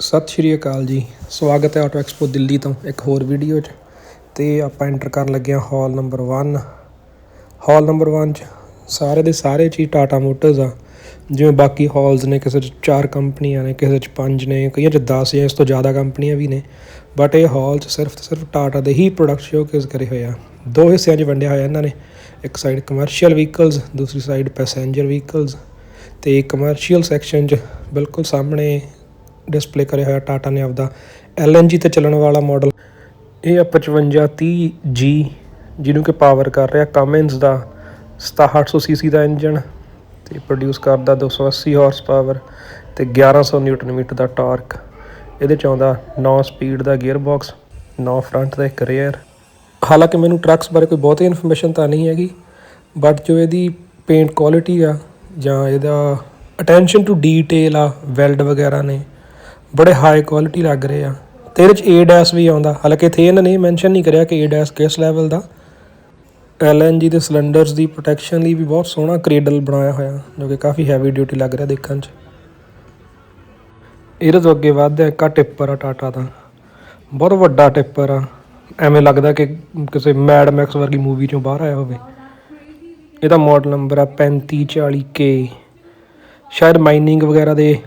ਸਤਿ ਸ਼੍ਰੀ ਅਕਾਲ ਜੀ। ਸਵਾਗਤ ਹੈ ਆਟੋ ਐਕਸਪੋ ਦਿੱਲੀ ਤੋਂ ਇੱਕ ਹੋਰ ਵੀਡੀਓ 'ਚ। ਤੇ ਆਪਾਂ ਐਂਟਰ ਕਰਨ ਲੱਗੇ ਹਾਂ ਹਾਲ ਨੰਬਰ 1 ਹਾਲ ਨੰਬਰ 1 'ਚ ਸਾਰੇ ਦੇ ਸਾਰੇ 'ਚ ਹੀ ਟਾਟਾ ਮੋਟਰਸ ਆ। ਜਿਵੇਂ ਬਾਕੀ ਹਾਲਸ ਨੇ, ਕਿਸੇ 'ਚ ਚਾਰ ਕੰਪਨੀਆਂ ਨੇ, ਕਿਸੇ 'ਚ ਪੰਜ ਨੇ, ਕਈਆਂ 'ਚ 10 ਜਾਂ ਇਸ ਤੋਂ ਜ਼ਿਆਦਾ ਕੰਪਨੀਆਂ ਵੀ ਨੇ। ਬਟ ਇਹ ਹਾਲ 'ਚ ਸਿਰਫ ਸਿਰਫ ਟਾਟਾ ਦੇ ਹੀ ਪ੍ਰੋਡਕਟ ਸ਼ੋਕੇਸ ਕਰੇ ਹੋਏ ਆ। ਦੋ ਹਿੱਸਿਆਂ 'ਚ ਵੰਡਿਆ ਹੋਇਆ ਇਹਨਾਂ ਨੇ। ਇੱਕ ਸਾਈਡ ਕਮਰਸ਼ੀਅਲ ਵਹੀਕਲਸ ਦੂਸਰੀ ਸਾਈਡ ਪੈਸੇਂਜਰ ਵਹੀਕਲਸ ਤੇ ਕਮਰਸ਼ੀਅਲ ਸੈਕਸ਼ਨ 'ਚ ਬਿਲਕੁਲ ਸਾਹਮਣੇ ਡਿਸਪਲੇ ਕਰਿਆ ਹੋਇਆ ਟਾਟਾ ਨੇ ਆਪਦਾ LNG ਤੇ ਚੱਲਣ ਵਾਲਾ ਮਾਡਲ ਇਹ ਆ 5530G ਜਿਹਨੂੰ ਕਿ ਪਾਵਰ ਕਰ ਰਿਹਾ ਕਮਿੰਸ ਦਾ 6700 ਸੀਸੀ ਦਾ ਇੰਜਨ ਤੇ ਪ੍ਰੋਡਿਊਸ ਕਰਦਾ 280 ਹਾਰਸ ਪਾਵਰ ਤੇ 1100 ਨਿਊਟਨ ਮੀਟਰ ਦਾ ਟਾਰਕ ਇਹਦੇ ਚ ਆਉਂਦਾ 9 ਸਪੀਡ ਦਾ ਗੀਅਰ ਬਾਕਸ 9 ਫਰੰਟ ਦਾ ਇੱਕ ਰੇਅਰ ਹਾਲਾਂਕਿ ਮੈਨੂੰ ਟਰੱਕਸ ਬਾਰੇ ਕੋਈ ਬਹੁਤੀ ਇਨਫੋਰਮੇਸ਼ਨ ਤਾਂ ਨਹੀਂ ਹੈਗੀ ਬਟ ਜੋ ਇਹਦੀ ਪੇਂਟ ਕੁਆਲਿਟੀ ਆ ਜਾਂ ਇਹਦਾ ਅਟੈਂਸ਼ਨ ਟੂ ਡੀਟੇਲ ਆ ਵੈਲਡ ਵਗੈਰਾ ਨੇ ਬੜੇ ਹਾਈ ਕੁਆਲਿਟੀ ਲੱਗ ਰਹੇ ਆ। ਤੇ ਇਹਦੇ ਚ ਏ ਡੈਸ ਵੀ ਆਉਂਦਾ। ਹਾਲਾਂਕਿ ਇੱਥੇ ਇਹਨਾਂ ਨੇ ਮੈਂਸ਼ਨ ਨਹੀਂ ਕਰਿਆ ਕਿ ਏ ਡੈਸ ਕਿਸ ਲੈਵਲ ਦਾ। ਐਲਐਨਜੀ ਦੇ ਸਿਲੰਡਰਸ ਦੀ ਪ੍ਰੋਟੈਕਸ਼ਨ ਲਈ ਵੀ ਬਹੁਤ ਸੋਹਣਾ ਕ੍ਰੇਡਲ ਬਣਾਇਆ ਹੋਇਆ, ਜੋ ਕਿ ਕਾਫੀ ਹੈਵੀ ਡਿਊਟੀ ਲੱਗ ਰਿਹਾ ਦੇਖਣ 'ਚ। ਇਹਦੇ ਤੋਂ ਅੱਗੇ ਵੱਧਦਾ ਇੱਕ ਆ ਟਿੱਪਰ ਆ ਟਾਟਾ ਦਾ। ਬਹੁਤ ਵੱਡਾ ਟਿੱਪਰ ਆ। ਐਵੇਂ ਲੱਗਦਾ ਕਿ ਕਿਸੇ ਮੈਡ ਮੈਕਸ ਵਰਗੀ ਮੂਵੀ ਚੋਂ ਬਾਹਰ ਆਇਆ ਹੋਵੇ। ਇਹਦਾ ਮਾਡਲ ਨੰਬਰ ਆ 3540K ਸ਼ਾਇਦ ਮਾਈਨਿੰਗ ਵਗੈਰਾ ਦੇ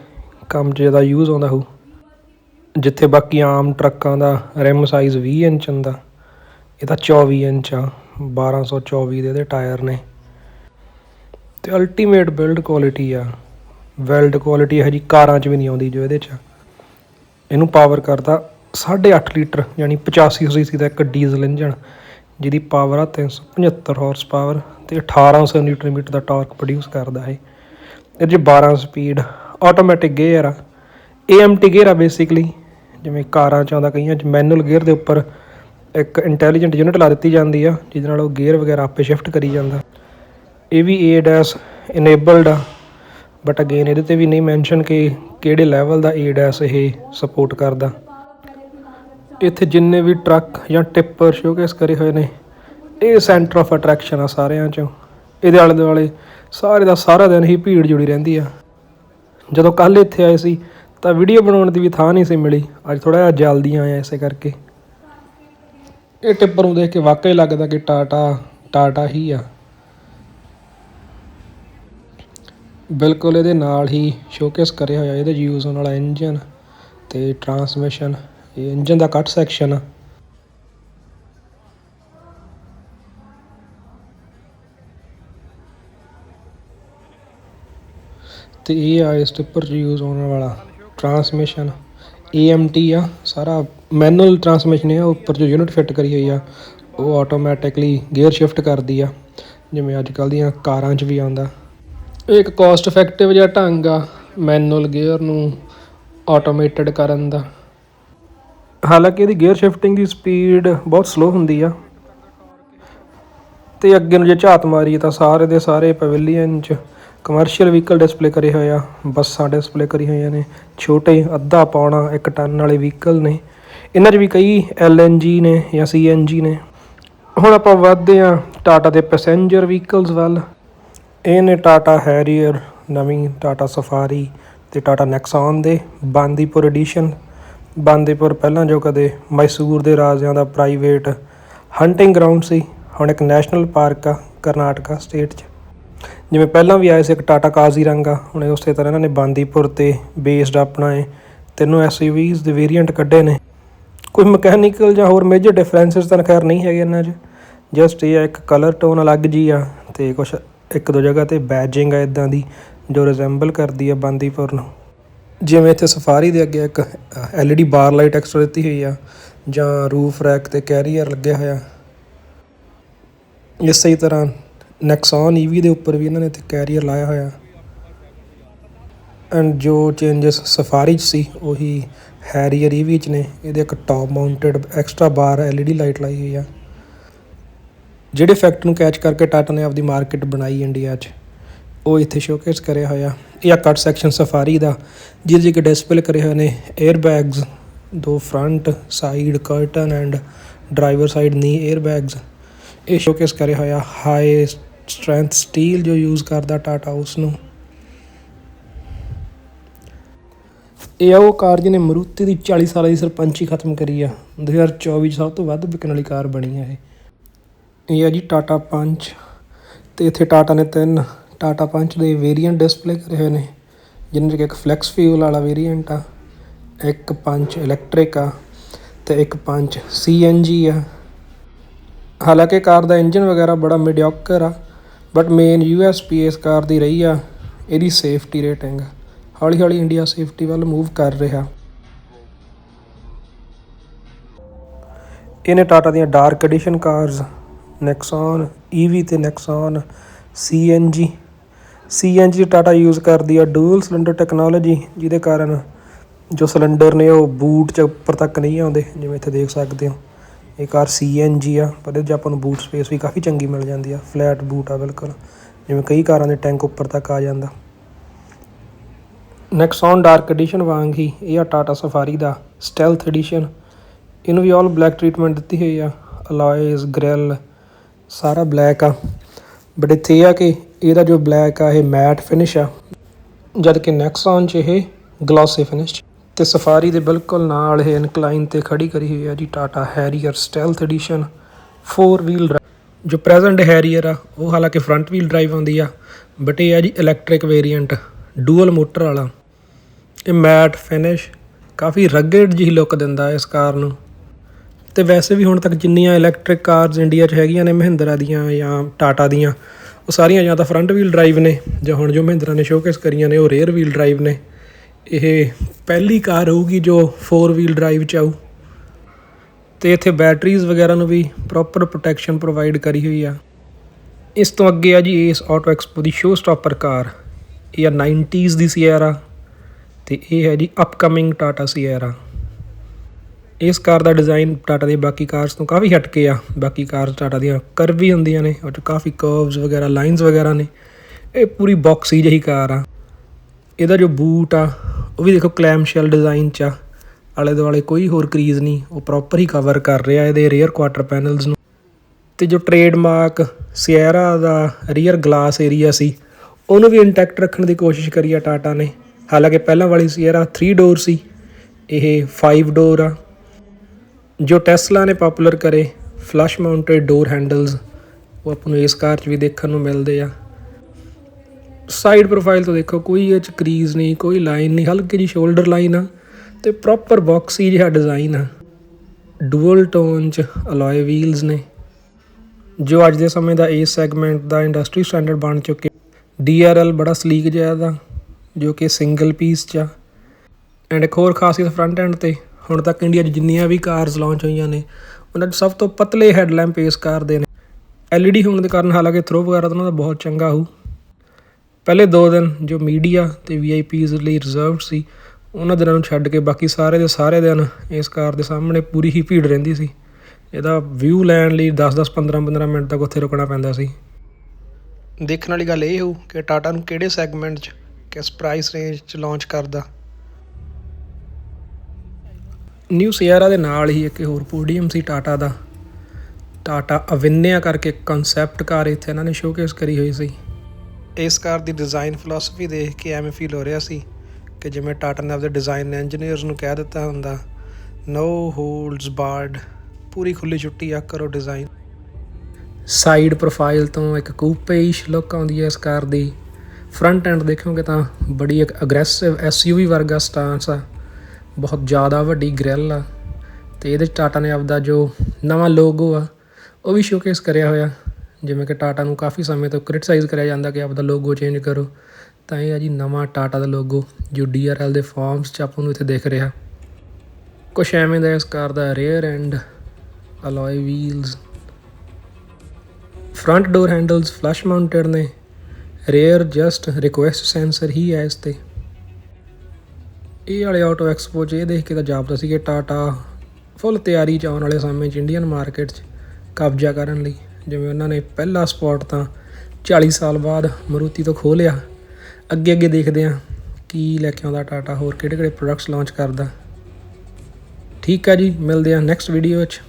ਕੰਮ 'ਚ ਜ਼ਿਆਦਾ ਯੂਜ਼ ਆਉਂਦਾ ਹੋਊ। ਜਿੱਥੇ ਬਾਕੀ ਆਮ ਟਰੱਕਾਂ ਦਾ ਰਿਮ ਸਾਈਜ਼ 20 ਇੰਚ ਹੁੰਦਾ ਇਹਦਾ 24 ਇੰਚ ਆ 1224 ਦੇ ਇਹਦੇ ਟਾਇਰ ਨੇ। ਤੇ ਅਲਟੀਮੇਟ ਬਿਲਡ ਕੁਆਲਿਟੀ ਆ। ਵੈਲਡ ਕੁਆਲਿਟੀ ਇਹੋ ਜਿਹੀ ਕਾਰਾਂ 'ਚ ਵੀ ਨਹੀਂ ਆਉਂਦੀ ਜੋ ਇਹਦੇ 'ਚ। ਇਹਨੂੰ ਪਾਵਰ ਕਰਦਾ 8.5 ਲੀਟਰ, ਯਾਨੀ 85 ਸੀਸੀ ਦਾ ਇੱਕ ਡੀਜ਼ਲ ਇੰਜਨ ਜਿਹਦੀ ਪਾਵਰ ਆ 375 ਹਾਰਸ ਪਾਵਰ ਤੇ 1800 ਨਿਊਟਨ ਮੀਟਰ ਦਾ ਟਾਰਕ ਪ੍ਰੋਡਿਊਸ ਕਰਦਾ ਹੈ ਇਹਦੇ 'ਚ 12 ਸਪੀਡ ਆਟੋਮੈਟਿਕ ਗੇਅਰ ਆ। AMT ਗੇਅਰ ਆ ਬੇਸਿਕਲੀ ਜਿਵੇਂ ਕਾਰਾਂ ਚ ਆਉਂਦਾ, ਕਈਆਂ ਚ ਮੈਨੂਅਲ ਗੇਅਰ ਦੇ ਉੱਪਰ ਇੱਕ ਇੰਟੈਲੀਜੈਂਟ ਯੂਨਿਟ ਲਾ ਦਿੱਤੀ ਜਾਂਦੀ ਆ, ਜਿਹਦੇ ਨਾਲ ਉਹ ਗੇਅਰ ਵਗੈਰਾ ਆਪੇ ਸ਼ਿਫਟ ਕਰੀ ਜਾਂਦਾ। ਇਹ ਵੀ ਏ ਡੈਸ ਇਨੇਬਲਡ ਆ ਬਟ ਅਗੇਨ ਇਹਦੇ ਤੇ ਵੀ ਨਹੀਂ ਮੈਂਸ਼ਨ ਕਿ ਕਿਹੜੇ ਲੈਵਲ ਦਾ ਏ ਡੈਸ ਇਹ ਸਪੋਰਟ ਕਰਦਾ। ਇੱਥੇ ਜਿੰਨੇ ਵੀ ਟਰੱਕ ਜਾਂ ਟਿੱਪਰ ਸ਼ੋਕੇਸ ਕਰੇ ਹੋਏ ਨੇ, ਇਹ ਸੈਂਟਰ ਆਫ ਅਟਰੈਕਸ਼ਨ ਆ ਸਾਰਿਆਂ ਚੋਂ। ਇਹਦੇ ਆਲੇ ਦੁਆਲੇ ਸਾਰੇ ਦਾ ਸਾਰਾ ਦਿਨ ਹੀ ਭੀੜ ਜੁੜੀ ਰਹਿੰਦੀ ਆ। ਜਦੋਂ ਕੱਲ ਇੱਥੇ ਆਏ ਸੀ ਤਾਂ ਵੀਡੀਓ ਬਣਾਉਣ ਦੀ ਵੀ ਥਾਂ ਨਹੀਂ ਸੀ ਮਿਲੀ। ਅੱਜ ਥੋੜਾ ਜਿਹਾ ਜਲਦੀ ਆਇਆ ਇਸੇ ਕਰਕੇ। ਇਹ ਟਿੱਪਰ ਨੂੰ ਦੇਖ ਕੇ ਵਾਕਈ ਲੱਗਦਾ ਕਿ ਟਾਟਾ ਟਾਟਾ ਹੀ ਆ। ਬਿਲਕੁਲ ਇਹਦੇ ਨਾਲ ਹੀ ਸ਼ੋਕੇਸ ਕਰਿਆ ਹੋਇਆ। ਇਹਦੇ ਯੂਜ਼ ਹੋਣ ਵਾਲਾ ਇੰਜਨ ਤੇ ਟਰਾਂਸਮਿਸ਼ਨ ਇਹ ਇੰਜਨ ਦਾ ਕੱਟ ਸੈਕਸ਼ਨ ਆ। ਤੇ ਇਹ ਆ ਇਸ ਟਿੱਪਰ 'ਚ ਯੂਜ਼ ਹੋਣ ਵਾਲਾ। ਟਰਾਂਸਮਿਸ਼ਨ AMT ਆ, ਸਾਰਾ ਮੈਨੂਅਲ ਟਰਾਂਸਮਿਸ਼ਨ ਆ, ਉੱਪਰ ਜੋ ਯੂਨਿਟ ਫਿੱਟ ਕਰੀ ਹੋਈ ਆ, ਉਹ ਆਟੋਮੈਟਿਕਲੀ ਗੇਅਰ ਸ਼ਿਫਟ ਕਰਦੀ ਆ, ਜਿਵੇਂ ਅੱਜ ਕੱਲ੍ਹ ਦੀਆਂ ਕਾਰਾਂ 'ਚ ਵੀ ਆਉਂਦਾ। ਇਹ ਇੱਕ ਕੋਸਟ ਇਫੈਕਟਿਵ ਜਿਹਾ ਢੰਗ ਆ ਮੈਨੂਅਲ ਗੇਅਰ ਨੂੰ ਆਟੋਮੇਟਡ ਕਰਨ ਦਾ। ਹਾਲਾਂਕਿ ਇਹਦੀ ਗੇਅਰ ਸ਼ਿਫਟਿੰਗ ਦੀ ਸਪੀਡ ਬਹੁਤ ਸਲੋ ਹੁੰਦੀ ਆ। ਤੇ ਅੱਗੇ ਨੂੰ ਜੇ ਝਾਤ ਮਾਰੀਏ ਤਾਂ ਸਾਰੇ ਦੇ ਸਾਰੇ ਪਵੇਲੀਅਨ 'ਚ ਕਮਰਸ਼ੀਅਲ ਵਹੀਕਲ ਡਿਸਪਲੇ ਕਰੇ ਹੋਏ ਆ, ਬੱਸਾਂ ਡਿਸਪਲੇ ਕਰੀ ਹੋਈਆਂ ਨੇ, ਛੋਟੇ ਅੱਧਾ ਪੌਣਾ ਇੱਕ ਟਨ ਵਾਲੇ ਵਹੀਕਲ ਨੇ। ਇਹਨਾਂ 'ਚ ਵੀ ਕਈ LNG ਨੇ ਜਾਂ CNG ਨੇ। ਹੁਣ ਆਪਾਂ ਵੱਧਦੇ ਆ ਟਾਟਾ ਦੇ ਪੈਸੇਂਜਰ ਵਹੀਕਲਸ ਵੱਲ। ਇਹ ਨੇ ਟਾਟਾ ਹੈਰੀਅਰ ਨਵੀਂ ਟਾਟਾ ਸਫਾਰੀ ਤੇ ਟਾਟਾ ਨੈਕਸਨ ਦੇ ਬਾਂਦੀਪੁਰ ਐਡੀਸ਼ਨ ਬਾਂਦੀਪੁਰ ਪਹਿਲਾਂ ਜੋ ਕਦੇ ਮੈਸੂਰ ਦੇ ਰਾਜਿਆਂ ਦਾ ਪ੍ਰਾਈਵੇਟ ਹੰਟਿੰਗ ਗਰਾਊਂਡ ਸੀ, ਹੁਣ ਇੱਕ ਨੈਸ਼ਨਲ ਪਾਰਕ ਆ ਕਰਨਾਟਕਾ ਸਟੇਟ 'ਚ। ਜਿਵੇਂ ਪਹਿਲਾਂ ਵੀ ਆਏ ਸੀ ਇੱਕ ਟਾਟਾ ਕਾਜ਼ੀਰੰਗਾ, ਹੁਣ ਇਹ ਉਸੇ ਤਰ੍ਹਾਂ ਇਹਨਾਂ ਨੇ ਬਾਂਦੀਪੁਰ ਤੇ ਬੇਸਡ ਆਪਣਾ ਇਹ ਤਿੰਨੋਂ ਐਸਯੂਵੀਜ਼ ਦੇ ਵੇਰੀਐਂਟ ਕੱਢੇ ਨੇ। ਕੋਈ ਮਕੈਨੀਕਲ ਜਾਂ ਹੋਰ ਮੇਜਰ ਡਿਫਰੈਂਸਸ ਤਾਂ ਖੈਰ ਨਹੀਂ ਹੈਗੇ ਇਹਨਾਂ 'ਚ। ਜਸਟ ਇਹ ਆ, ਇੱਕ ਕਲਰ ਟੋਨ ਅਲੱਗ ਜੀ ਆ ਤੇ ਕੁਛ ਇੱਕ ਦੋ ਜਗ੍ਹਾ ਤੇ ਬੈਜਿੰਗ ਆ ਇਦਾਂ ਦੀ ਜੋ ਰਿਜ਼ੈਂਬਲ ਕਰਦੀ ਆ ਬਾਂਦੀਪੁਰ ਨੂੰ। ਜਿਵੇਂ ਇੱਥੇ ਸਫਾਰੀ ਦੇ ਅੱਗੇ ਇੱਕ LED ਬਾਰ ਲਾਈਟ ਐਕਸਟਰਾ ਦਿੱਤੀ ਹੋਈ ਆ, ਜਾਂ ਰੂਫ ਰੈਕ ਤੇ ਕੈਰੀਅਰ ਲੱਗਿਆ ਹੋਇਆ। ਇਸੇ ਤਰ੍ਹਾਂ ਨੈਕਸੋਨ ਈਵੀ ਦੇ ਉੱਪਰ ਵੀ ਇਹਨਾਂ ਨੇ ਇੱਥੇ ਕੈਰੀਅਰ ਲਾਇਆ ਹੋਇਆ। ਐਂਡ ਜੋ ਚੇਂਜਸ ਸਫਾਰੀ 'ਚ ਸੀ, ਉਹੀ ਹੈਰੀਅਰ ਈਵੀ 'ਚ ਨੇ। ਇਹਦੇ ਇੱਕ top mounted extra bar LED light ਲਾਈ ਹੋਈ ਆ। ਜਿਹੜੇ ਫੈਕਟ ਨੂੰ ਕੈਚ ਕਰਕੇ ਟਾਟਾ ਨੇ ਆਪਦੀ ਮਾਰਕੀਟ ਬਣਾਈ ਇੰਡੀਆ 'ਚ, ਉਹ ਇੱਥੇ ਸ਼ੋਕੇਸ ਕਰਿਆ ਹੋਇਆ। ਇਹ ਆ ਕੱਟ ਸੈਕਸ਼ਨ ਸਫਾਰੀ ਦਾ, ਜਿਹਦੇ 'ਚ ਇੱਕ ਡਿਸਪਲੇ ਕਰੇ ਹੋਏ ਨੇ 에ਅਰ ਬੈਗਸ ਦੋ front side curtain and driver side ਨੀ 에ਅਰ ਬੈਗਸ ਇਹ ਸ਼ੋਕੇਸ ਕਰਿਆ ਹੋਇਆ ਹਾਈ ਸਟਰੈਂਥ ਸਟੀਲ ਜੋ ਯੂਜ਼ ਕਰਦਾ ਟਾਟਾ ਉਸ ਨੂੰ। ਇਹ ਆ ਉਹ ਕਾਰ ਜਿਹਨੇ ਮਰੂਤੀ ਦੀ 40 ਸਾਲਾਂ ਦੀ ਸਰਪੰਚੀ ਖਤਮ ਕਰੀ ਆ। 2024 'ਚ ਸਭ ਤੋਂ ਵੱਧ ਵਿਕਣ ਵਾਲੀ ਕਾਰ ਬਣੀ ਆ ਇਹ। ਇਹ ਆ ਜੀ ਟਾਟਾ ਪੰਚ ਤੇ ਇੱਥੇ ਟਾਟਾ ਨੇ ਤਿੰਨ। ਟਾਟਾ ਪੰਚ ਦੇ ਵੇਰੀਐਂਟ ਡਿਸਪਲੇ ਕਰੇ ਹੋਏ ਨੇ ਜਿਨ੍ਹਾਂ 'ਚ ਇੱਕ ਫਲੈਕਸ ਫਿਊਲ ਵਾਲਾ ਵੇਰੀਐਂਟ ਆ, ਇੱਕ ਪੰਚ ਇਲੈਕਟ੍ਰਿਕ ਆ, ਤੇ ਇੱਕ ਪੰਚ ਸੀਐਨਜੀ ਆ। ਹਾਲਾਂਕਿ ਕਾਰ ਦਾ ਇੰਜਨ ਵਗੈਰਾ ਬੜਾ ਮੀਡੀਓਕਰ ਆ ਬਟ ਮੇਨ ਯੂਐਸਪੀ ਇਸ ਕਾਰ ਦੀ ਰਹੀ ਆ, ਇਹਦੀ ਸੇਫਟੀ ਰੇਟਿੰਗ ਹੌਲੀ ਹੌਲੀ ਇੰਡੀਆ ਸੇਫਟੀ ਵੱਲ ਮੂਵ ਕਰ ਰਿਹਾ। ਇਹਨੇ ਟਾਟਾ ਦੀਆਂ dark edition cars Nexon EV ਤੇ Nexon CNG CNG Tata use ਕਰਦੀ ਆ ਡੂਅਲ ਸਿਲੰਡਰ ਟੈਕਨੋਲੋਜੀ ਜਿਹਦੇ ਕਾਰਨ ਜੋ ਸਿਲੰਡਰ ਨੇ ਉਹ ਬੂਟ ਚ ਉੱਪਰ ਤੱਕ ਨਹੀਂ ਆਉਂਦੇ, ਜਿਵੇਂ ਇੱਥੇ ਦੇਖ ਸਕਦੇ ਹੋ। ਇਹ ਕਾਰ ਸੀਐਨਜੀ ਆ, ਪਰ ਇਹਦੇ 'ਚ ਆਪਾਂ ਨੂੰ ਬੂਟ ਸਪੇਸ ਵੀ ਕਾਫੀ ਚੰਗੀ ਮਿਲ ਜਾਂਦੀ ਆ ਫਲੈਟ ਬੂਟ ਆ ਬਿਲਕੁਲ, ਜਿਵੇਂ ਕਈ ਕਾਰਾਂ ਦੇ ਟੈਂਕ ਉੱਪਰ ਤੱਕ ਆ ਜਾਂਦਾ। ਨੈਕਸਨ ਡਾਰਕ ਐਡੀਸ਼ਨ ਵਾਂਗ ਹੀ ਇਹ ਆ ਟਾਟਾ ਸਫਾਰੀ ਦਾ ਸਟੈਲਥ ਐਡੀਸ਼ਨ ਇਹਨੂੰ ਵੀ ਆਲ ਬਲੈਕ ਟ੍ਰੀਟਮੈਂਟ ਦਿੱਤੀ ਹੋਈ ਆ ਅਲਾਇਜ਼ ਗ੍ਰਿਲ ਸਾਰਾ ਬਲੈਕ ਆ। ਬਟ ਇੱਥੇ ਇਹ ਆ ਕਿ ਇਹਦਾ ਜੋ ਬਲੈਕ ਆ, ਇਹ ਮੈਟ ਫਿਨਿਸ਼ ਆ ਜਦ ਕਿ ਨੈਕਸਨ 'ਚ ਇਹ ਗਲੋਸੀ ਫਿਨਿਸ਼ ਤੇ ਸਫਾਰੀ ਦੇ ਬਿਲਕੁਲ ਨਾਲ ਇਹ ਇਨਕਲਾਈਨ ਤੇ ਖੜੀ ਕਰੀ ਹੋਈ ਆ ਜੀ Tata Harrier stealth edition 4 wheel ਜੋ ਪ੍ਰੈਜ਼ੈਂਟ ਹੈਰੀਅਰ ਆ, ਉਹ ਹਾਲਾਂਕਿ ਫਰੰਟ ਵੀਲ ਡਰਾਈਵ ਆਉਂਦੀ ਆ ਬਟ ਇਹ ਆ ਜੀ ਇਲੈਕਟ੍ਰਿਕ ਵੇਰੀਐਂਟ ਡੂਅਲ ਮੋਟਰ ਵਾਲਾ। ਇਹ ਮੈਟ ਫਿਨਿਸ਼ ਕਾਫੀ ਰਗਡ ਜਿਹੀ ਲੁੱਕ ਦਿੰਦਾ ਇਸ ਕਾਰ ਨੂੰ। ਤੇ ਵੈਸੇ ਵੀ ਹੁਣ ਤੱਕ ਜਿੰਨੀਆਂ ਇਲੈਕਟ੍ਰਿਕ ਕਾਰਸ ਇੰਡੀਆ 'ਚ ਹੈਗੀਆਂ ਨੇ, ਮਹਿੰਦਰਾ ਦੀਆਂ ਜਾਂ ਟਾਟਾ ਦੀਆਂ, ਉਹ ਸਾਰੀਆਂ ਜਾਂ ਤਾਂ ਫਰੰਟ ਵੀਲ ਡਰਾਈਵ ਨੇ, ਜਾਂ ਹੁਣ ਜੋ ਮਹਿੰਦਰਾ ਨੇ ਸ਼ੋਕੇਸ ਕਰੀਆਂ ਨੇ, ਉਹ ਰੇਅਰ ਵੀਲ ਡਰਾਈਵ ਨੇ। ਇਹ ਪਹਿਲੀ ਕਾਰ ਹੋਊਗੀ ਜੋ 4 ਵੀਲ ਡਰਾਈਵ 'ਚ ਆਊ। ਤੇ ਇੱਥੇ ਬੈਟਰੀਜ਼ ਵਗੈਰਾ ਨੂੰ ਵੀ ਪ੍ਰੋਪਰ ਪ੍ਰੋਟੈਕਸ਼ਨ ਪ੍ਰੋਵਾਈਡ ਕਰੀ ਹੋਈ ਆ। ਇਸ ਤੋਂ ਅੱਗੇ ਆ ਜੀ ਇਸ ਆਟੋ ਐਕਸਪੋ ਦੀ ਸ਼ੋਅ ਸਟਾਪਰ ਕਾਰ। ਇਹ ਆ 90s ਦੀ ਸੀਆਰਾ ਤੇ ਇਹ ਹੈ ਜੀ ਅਪਕਮਿੰਗ ਟਾਟਾ ਸੀਆਰਾ ਇਸ ਕਾਰ ਦਾ ਡਿਜ਼ਾਈਨ ਟਾਟਾ ਦੇ ਬਾਕੀ ਕਾਰਸ ਤੋਂ ਕਾਫੀ ਹਟ ਕੇ ਆ। ਬਾਕੀ ਕਾਰਸ ਟਾਟਾ ਦੀਆਂ ਕਰਵੀ ਹੁੰਦੀਆਂ ਨੇ, ਉਹ 'ਚ ਕਾਫੀ ਕਰਵਸ ਵਗੈਰਾ ਲਾਈਨਸ ਵਗੈਰਾ ਨੇ। ਇਹ ਪੂਰੀ ਬਾਕਸੀ ਜਿਹੀ ਕਾਰ ਆ। ਇਹਦਾ ਜੋ ਬੂਟ ਆ, ਉਹ ਵੀ ਦੇਖੋ ਕਲੈਮ ਸ਼ੈਲ ਡਿਜ਼ਾਈਨ ਚ ਆ। ਆਲੇ ਦੁਆਲੇ ਕੋਈ ਹੋਰ ਕਰੀਜ਼ ਨਹੀਂ, ਉਹ ਪ੍ਰੋਪਰ ਹੀ ਕਵਰ ਕਰ ਰਿਹਾ ਇਹਦੇ ਰੇਅਰ ਕੁਆਟਰ ਪੈਨਲਸ ਨੂੰ। ਤੇ ਜੋ ਟ੍ਰੇਡਮਾਰਕ ਸੀਅਰਾ ਦਾ ਰੀਅਰ ਗਲਾਸ ਏਰੀਆ ਸੀ, ਉਹਨੂੰ ਵੀ ਇੰਟੈਕਟ ਰੱਖਣ ਦੀ ਕੋਸ਼ਿਸ਼ ਕਰੀ ਆ ਟਾਟਾ ਨੇ। ਹਾਲਾਂਕਿ ਪਹਿਲਾਂ ਵਾਲੀ ਸੀਅਰਾ 3 ਡੋਰ ਸੀ, ਇਹ 5 ਡੋਰ ਆ। ਜੋ ਟੈਸਲਾ ਨੇ ਪਪੂਲਰ ਕਰੇ ਫਲਸ਼ ਮਾਊਂਟਡ ਡੋਰ ਹੈਂਡਲਸ ਉਹ ਆਪਾਂ ਨੂੰ ਇਸ ਕਾਰ 'ਚ ਵੀ ਦੇਖਣ ਨੂੰ ਮਿਲਦੇ ਆ। ਸਾਈਡ ਪ੍ਰੋਫਾਈਲ ਤੋਂ ਦੇਖੋ, ਕੋਈ ਇਹ 'ਚ ਕਰੀਜ਼ ਨਹੀਂ, ਕੋਈ ਲਾਈਨ ਨਹੀਂ, ਹਲਕੀ ਜੀ ਸ਼ੋਲਡਰ ਲਾਈਨ ਆ ਤੇ ਪ੍ਰੋਪਰ ਬਾਕਸੀ ਜਿਹਾ ਡਿਜ਼ਾਈਨ ਆ। ਡੂਅਲ ਟੋਨ 'ਚ ਅਲੋਏ ਵੀਲਸ ਨੇ, ਜੋ ਅੱਜ ਦੇ ਸਮੇਂ ਦਾ ਇਸ ਸੈਗਮੈਂਟ ਦਾ ਇੰਡਸਟਰੀ ਸਟੈਂਡਰਡ ਬਣ ਚੁੱਕੇ DRL ਬੜਾ ਸਲੀਕ ਜਿਹਾ ਦਾ ਜੋ ਕਿ ਸਿੰਗਲ ਪੀਸ 'ਚ ਆ। ਐਂਡ ਇੱਕ ਹੋਰ ਖਾਸੀਅਤ ਫਰੰਟ ਐਂਡ ਤੇ, ਹੁਣ ਤੱਕ ਇੰਡੀਆ 'ਚ ਜਿੰਨੀਆਂ ਵੀ ਕਾਰਸ ਲਾਂਚ ਹੋਈਆਂ ਨੇ, ਉਹਨਾਂ 'ਚ ਸਭ ਤੋਂ ਪਤਲੇ ਹੈਡਲੈਂਪ ਇਸ ਕਾਰ ਦੇ ਨੇ। LED ਹੋਣ ਦੇ ਕਾਰਨ ਹਾਲਾਂਕਿ ਥਰੋ ਵਗੈਰਾ ਤਾਂ ਉਹਨਾਂ ਦਾ ਬਹੁਤ ਚੰਗਾ ਹੋਊ। ਪਹਿਲੇ ਦੋ ਦਿਨ ਜੋ ਮੀਡੀਆ ਤੇ ਵੀਆਈਪੀਜ਼ ਲਈ ਰਿਜ਼ਰਵਡ ਸੀ ਉਹਨਾਂ ਦਿਨਾਂ ਨੂੰ ਛੱਡ ਕੇ ਬਾਕੀ ਸਾਰੇ ਦੇ ਸਾਰੇ ਦਿਨ ਇਸ ਕਾਰ ਦੇ ਸਾਹਮਣੇ ਪੂਰੀ ਹੀ ਭੀੜ ਰਹਿੰਦੀ ਸੀ। ਇਹਦਾ ਵਿਊ ਲੈਣ ਲਈ 10-10 15-15 ਮਿੰਟ ਤੱਕ ਉੱਥੇ ਰੁਕਣਾ ਪੈਂਦਾ ਸੀ। ਦੇਖਣ ਵਾਲੀ ਗੱਲ ਇਹ ਹੋਊ ਕਿ ਟਾਟਾ ਨੂੰ ਕਿਹੜੇ ਸੈਗਮੈਂਟ 'ਚ ਕਿਸ ਪ੍ਰਾਈਸ ਰੇਂਜ 'ਚ ਲਾਂਚ ਕਰਦਾ। ਨਿਊ ਸਿਆਰਾ ਦੇ ਨਾਲ ਹੀ ਇੱਕ ਹੋਰ ਪੋਡੀਅਮ ਸੀ ਟਾਟਾ ਦਾ। ਟਾਟਾ ਅਵਿਨਿਆ ਕਰਕੇ ਕਨਸੈਪਟ ਕਾਰ ਇੱਥੇ ਇਹਨਾਂ ਨੇ ਸ਼ੋਕੇਸ ਕਰੀ ਹੋਈ ਸੀ। ਇਸ ਕਾਰ ਦੀ ਡਿਜ਼ਾਈਨ ਫਿਲਾਸਫੀ ਦੇਖ ਕੇ ਐਵੇਂ ਫੀਲ ਹੋ ਰਿਹਾ ਸੀ ਕਿ ਜਿਵੇਂ ਟਾਟਾ ਨੇ ਆਪਦੇ ਡਿਜ਼ਾਈਨ ਇੰਜੀਨੀਅਰਸ ਨੂੰ ਕਹਿ ਦਿੱਤਾ ਹੁੰਦਾ ਨੋ ਹੋਲਡਸ ਬਾਰਡ ਪੂਰੀ ਖੁੱਲੀ ਛੁੱਟੀ ਆ, ਕਰੋ ਡਿਜ਼ਾਈਨ ਸਾਈਡ ਪ੍ਰੋਫਾਈਲ ਤੋਂ ਇੱਕ ਕੂਪੇਇਸ਼ ਲੁੱਕ ਆਉਂਦੀ ਹੈ ਇਸ ਕਾਰ ਦੀ। ਫਰੰਟ ਐਂਡ ਦੇਖੋਗੇ ਤਾਂ ਬੜੀ ਇੱਕ ਅਗਰੈਸਿਵ ਐਸਯੂਵੀ ਵਰਗਾ ਸਟਾਂਸ ਆ, ਬਹੁਤ ਜ਼ਿਆਦਾ ਵੱਡੀ ਗ੍ਰਿਲ ਆ, ਤੇ ਇਹਦੇ 'ਚ ਟਾਟਾ ਨੇ ਆਪਦਾ ਜੋ ਨਵਾਂ ਲੋਗੋ ਆ, ਉਹ ਵੀ ਸ਼ੋਕੇਸ ਕਰਿਆ ਹੋਇਆ। ਜਿਵੇਂ ਕਿ ਟਾਟਾ ਨੂੰ ਕਾਫੀ ਸਮੇਂ ਤੋਂ ਕ੍ਰਿਟਿਸਾਈਜ਼ ਕਰਿਆ ਜਾਂਦਾ ਕਿ ਆਪਦਾ ਲੋਗੋ ਚੇਂਜ ਕਰੋ, ਤਾਂ ਇਹ ਆ ਜੀ ਨਵਾਂ ਟਾਟਾ ਦਾ ਲੋਗੋ ਜੋ DRL ਦੇ ਫਾਰਮਸ 'ਚ ਆਪਾਂ ਨੂੰ ਇੱਥੇ ਦਿਖ ਰਿਹਾ। ਕੁਛ ਐਵੇਂ ਦਾ ਇਸ ਕਾਰ ਦਾ rear end alloy wheels front door handles flush mounted ਨੇ ਰੇਅਰ ਜਸਟ ਰਿਕੁਐਸਟ ਸੈਂਸਰ ਹੀ ਹੈ ਇਸ ਤੇ। ਇਹ ਵਾਲੇ ਆਟੋ ਐਕਸਪੋ 'ਚ ਇਹ ਦੇਖ ਕੇ ਤਾਂ ਜਾਪਦਾ ਸੀ ਕਿ ਟਾਟਾ ਫੁੱਲ ਤਿਆਰੀ 'ਚ ਆਉਣ ਵਾਲੇ ਸਮੇਂ 'ਚ ਇੰਡੀਅਨ ਮਾਰਕੀਟ 'ਚ ਕਬਜ਼ਾ ਕਰਨ ਲਈ। ਜਿਵੇਂ ਉਹਨਾਂ ਨੇ ਪਹਿਲਾ ਸਪੌਟ ਤਾਂ 40 ਸਾਲ ਬਾਅਦ ਮਰੂਤੀ ਤੋਂ ਖੋਹ ਲਿਆ। ਅੱਗੇ ਅੱਗੇ ਦੇਖਦੇ ਹਾਂ ਕੀ ਲੈ ਕੇ ਆਉਂਦਾ ਟਾਟਾ, ਹੋਰ ਕਿਹੜੇ ਕਿਹੜੇ ਪ੍ਰੋਡਕਟਸ ਲਾਂਚ ਕਰਦਾ। ਠੀਕ ਆ ਜੀ, ਮਿਲਦੇ ਆ ਨੈਕਸਟ ਵੀਡੀਓ 'ਚ